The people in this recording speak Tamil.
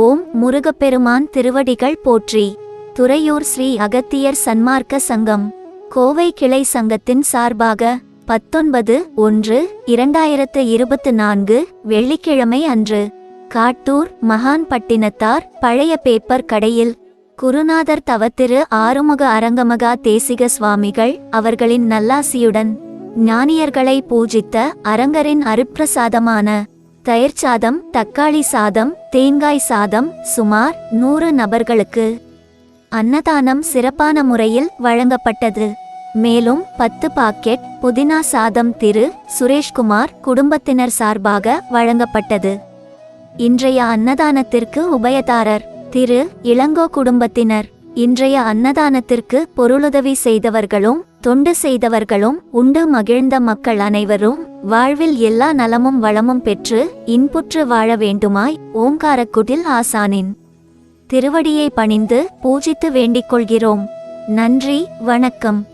ஓம் முருகப்பெருமான் திருவடிகள் போற்றி. துறையூர் ஸ்ரீ அகத்தியர் சன்மார்க்க சங்கம். கோவை கிளை சங்கத்தின் சார்பாக பத்தொன்பது ஒன்று இரண்டாயிரத்து இருபத்து நான்கு வெள்ளிக்கிழமை அன்று காட்டூர் மகான் பட்டினத்தார் பழைய பேப்பர் கடையில் குருநாதர் தவத்திரு ஆறுமுக அரங்கமகா தேசிக சுவாமிகள் அவர்களின் நல்லாசியுடன் ஞானியர்களை பூஜித்த அரங்கரின் அருட்பிரசாதமான தயிர் சாதம் தக்காளி சாதம் தேங்காய் சாதம் சுமார் நூறு நபர்களுக்கு அன்னதானம் சிறப்பான முறையில் வழங்கப்பட்டது. மேலும் பத்து பாக்கெட் புதினா சாதம் திரு சுரேஷ்குமார் குடும்பத்தினர் சார்பாக வழங்கப்பட்டது. இன்றைய அன்னதானத்திற்கு உபயதாரர் திரு இளங்கோ குடும்பத்தினர். இன்றைய அன்னதானத்திற்கு பொருளுதவி செய்தவர்களும் தொண்டு செய்தவர்களும் உண்டு மகிழ்ந்த மக்கள் அனைவரும் வாழ்வில் எல்லா நலமும் வளமும் பெற்று இன்புற்று வாழ வேண்டுமாய் ஓங்காரக்குடில் ஆசானின் திருவடியை பணிந்து பூஜித்து வேண்டிக் கொள்கிறோம். நன்றி வணக்கம்.